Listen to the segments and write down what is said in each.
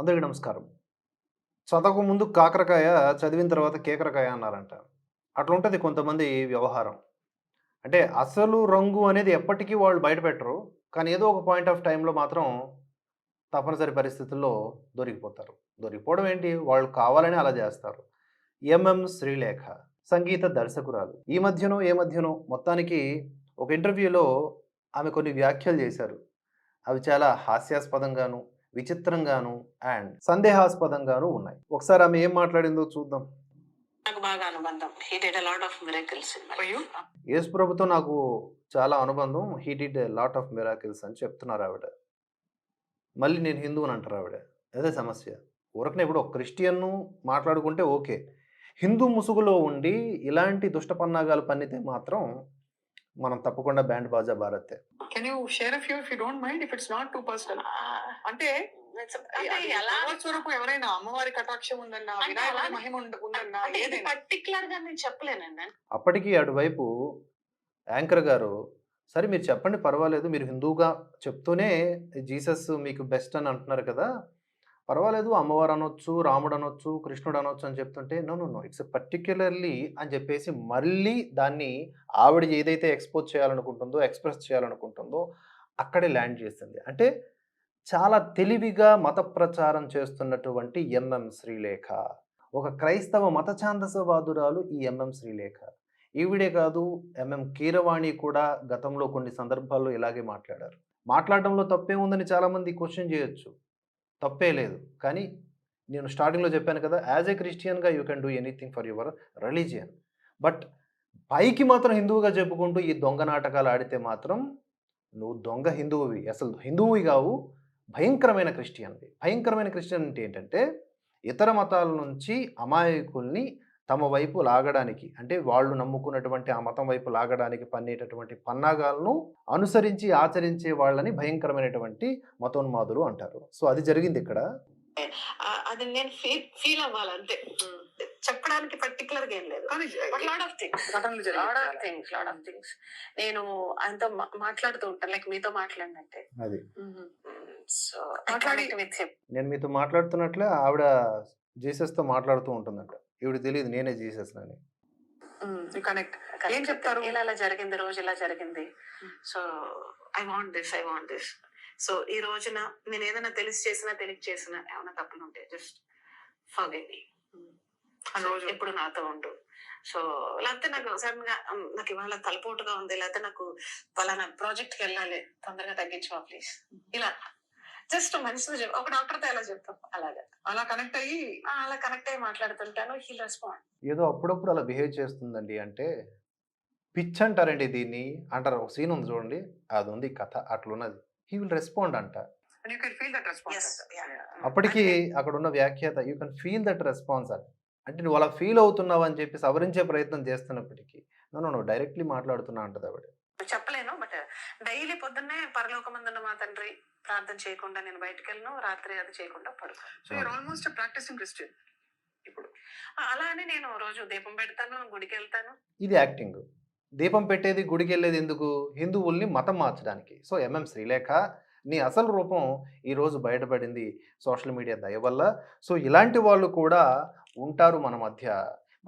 అందరికీ నమస్కారం. చదవక ముందు కాకరకాయ చదివిన తర్వాత కేకరకాయ అన్నారంట. అట్లా ఉంటుంది కొంతమంది వ్యవహారం. అంటే అసలు రంగు అనేది ఎప్పటికీ వాళ్ళు బయటపెట్టరు. కానీ ఏదో ఒక పాయింట్ ఆఫ్ టైంలో మాత్రం తప్పనిసరి పరిస్థితుల్లో దొరికిపోతారు. దొరికిపోవడం ఏంటి? వాళ్ళు కావాలని అలా చేస్తారు. ఎంఎం శ్రీలేఖ సంగీత దర్శకురాలు. ఈ మధ్యనో ఏ మధ్యనో మొత్తానికి ఒక ఇంటర్వ్యూలో ఆమె కొన్ని వ్యాఖ్యలు చేశారు. అవి చాలా హాస్యాస్పదంగాను విచిత్రంగాను అండ్ సందేహాస్పదంగాను ఉన్నాయి. ఒకసారి ఆమె ఏం మాట్లాడిందో చూద్దాం. నాకు బాగా అనుబంధం. He did a lot of miracles యేసు ప్రభుతో నాకు చాలా అనుబంధం. He did a lot of miracles అని చెప్తున్నారు ఆవిడ. మళ్ళీ నేను హిందువుని అంటారు ఆవిడ. అదే సమస్య. ఊరకనే ఇప్పుడు ఒక క్రిస్టియన్ను మాట్లాడుకుంటే ఓకే. హిందూ ముసుగులో ఉండి ఇలాంటి దుష్ట పన్నాగాలు పన్నితే మాత్రం మనం తప్పకుండా band Baaja భారతే. Can you share a few if you don't mind if it's not too personal అంటే స్వరూపం ఎవరైనా అమ్మవారి కటాక్షం ఉందన్నా అంటే వినాయకుడి అలా- మహిమ ఉందన్నా పర్టికులర్గా నేను చెప్పలేనండి. అప్పటికి అటువైపు యాంకర్ గారు సరే మీరు చెప్పండి పర్వాలేదు మీరు హిందువుగా చెప్తూనే జీసస్ మీకు బెస్ట్ అని అంటున్నారు కదా పర్వాలేదు అమ్మవారు అనొచ్చు రాముడు అనొచ్చు కృష్ణుడు అనొచ్చు అని చెప్తుంటే no no no it's particularly అని చెప్పేసి మళ్ళీ దాన్ని ఆవిడ ఏదైతే ఎక్స్పోజ్ చేయాలనుకుంటుందో ఎక్స్ప్రెస్ చేయాలనుకుంటుందో అక్కడే ల్యాండ్ చేస్తుంది అంటే చాలా తెలివిగా మత ప్రచారం చేస్తున్నటువంటి ఎంఎం శ్రీలేఖ. ఒక క్రైస్తవ మత ఛాందసవాదురాలు ఈ ఎంఎం శ్రీలేఖ. ఈవిడే కాదు ఎంఎం కీరవాణి కూడా గతంలో కొన్ని సందర్భాల్లో ఇలాగే మాట్లాడారు. మాట్లాడడంలో తప్పే ఉందని చాలామంది క్వశ్చన్ చేయొచ్చు. తప్పే లేదు. కానీ నేను స్టార్టింగ్లో చెప్పాను కదా as a క్రిస్టియన్గా you can do anything for your religion. But పైకి మాత్రం హిందువుగా చెప్పుకుంటూ ఈ దొంగ నాటకాలు ఆడితే మాత్రం నువ్వు దొంగ హిందువువి అసలు హిందువువి కావు భయంకరమైన క్రిస్టియన్వి. భయంకరమైన క్రిస్టియన్ అంటే ఏంటంటే ఇతర మతాల నుంచి అమాయకుల్ని తమ వైపు లాగడానికి అంటే వాళ్ళు నమ్ముకున్నటువంటి ఆ మతం వైపు లాగడానికి పన్నేటటువంటి పన్నాగాలను అనుసరించి ఆచరించే వాళ్ళని భయంకరమైనటువంటి మతోన్మాదులు అంటారు. సో అది జరిగింది ఇక్కడ. అది నేను ఫీల్ ఫీల్ అవ్వాలి అంతే చెప్పడానికి పర్టికులర్గా ఏం లేదు. కానీ lot of things lot of things lot of things నేను ఆయనతో మాట్లాడుతూ ఉంటాను లైక్ మీతో మాట్లాడినట్టే. అది. సో మాట్లాడి- నేను మీతో మాట్లాడుతున్నట్లే ఆవిడ జీసస్తో మాట్లాడుతూ ఉంటుందంట. ఈవిడ తెలియదు నేనే జీసస్ అని కనెక్ట్. ఏం చెప్తారు? ఇలా ఇలా జరిగింది? రోజు ఇలా జరిగింది? So I want this I want this so ఈ రోజున నేను ఏదైనా తెలిసి చేసినా తెలియక చేసినా ఏమైనా తప్పులు ఉంటే జస్ట్ ఫర్గివ్ మీ ఆ రోజు. ఎప్పుడు నాతో ఉండు. సో లేకపోతే నాకు సడన్గా "ఉమ్, నాకు ఇవాళ తలపోటుగా ఉంది లేకపోతే నాకు పలానా ప్రాజెక్ట్కి వెళ్ళాలి తొందరగా తగ్గించవా ప్లీజ్ ఇలా జస్ట్ మనిషితో చెప్ ఒక డాక్టర్తో ఎలా చెప్తాం? అలాగా. అలా కనెక్ట్ అయ్యి అలా కనెక్ట్ అయ్యి మాట్లాడుతుంటాను హీ రెస్పాండ్. ఏదో అప్పుడప్పుడు అలా బిహేవ్ చేస్తుందండి అంటే పిచ్ అంటారండి దీన్ని అంటారు. ఒక సీన్ ఉంది చూడండి. అది ఉంది కథ అట్లున్నది. హీ విల్ రెస్పాండ్ అంట. And you can feel that response Yes, yeah. అప్పటికి అక్కడ ఉన్న వ్యాఖ్యాత you can feel that response అని అంటే నువ్వు అలా ఫీల్ అవుతున్నావు అని చెప్పి సవరించే ప్రయత్నం చేస్తున్నప్పటికీ నన్ను నువ్వు డైరెక్ట్లీ మాట్లాడుతున్నా అంటది ఆవిడ. చెప్పలేను బట్ డైలీ పొద్దున్నే పరలోకమందున్న మా తండ్రి ప్రార్థన చేయకుండా నేను బయటకు వెళ్ళను రాత్రి అది చేయకుండా పడుకో so you're almost practising Christian ఇప్పుడు. అలా అని నేను రోజు దీపం పెడతాను గుడికి వెళ్తాను ఇది యాక్టింగ్. దీపం పెట్టేది గుడికి వెళ్ళేది ఎందుకు? హిందువుల్ని మతం మార్చడానికి. సో ఎంఎం శ్రీలేఖ నీ అసలు రూపం ఈరోజు బయటపడింది సోషల్ మీడియా దయ వల్ల. సో ఇలాంటి వాళ్ళు కూడా ఉంటారు మన మధ్య.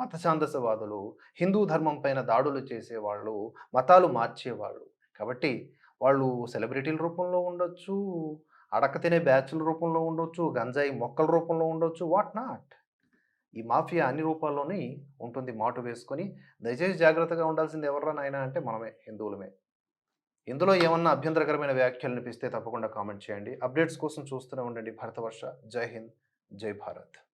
మత ఛాందసవాదులు హిందూ ధర్మం పైన దాడులు చేసేవాళ్ళు మతాలు మార్చేవాళ్ళు. కాబట్టి వాళ్ళు సెలబ్రిటీల రూపంలో ఉండొచ్చు అడక తినే బ్యాచ్ల రూపంలో ఉండొచ్చు గంజాయి మొక్కల రూపంలో ఉండొచ్చు వాట్ నాట్? ఈ మాఫియా అన్ని రూపాల్లోనే ఉంటుంది మాటు వేసుకొని. దయచేసి జాగ్రత్తగా ఉండాల్సింది ఎవర్రా నాయన అంటే మనమే హిందువులమే. ఇందులో ఏమన్నా అభ్యంతరకరమైన వ్యాఖ్యలు అనిపిస్తే తప్పకుండా కామెంట్ చేయండి. అప్డేట్స్ కోసం చూస్తూనే ఉండండి భరతవర్ష. జై హింద్ జై భారత్.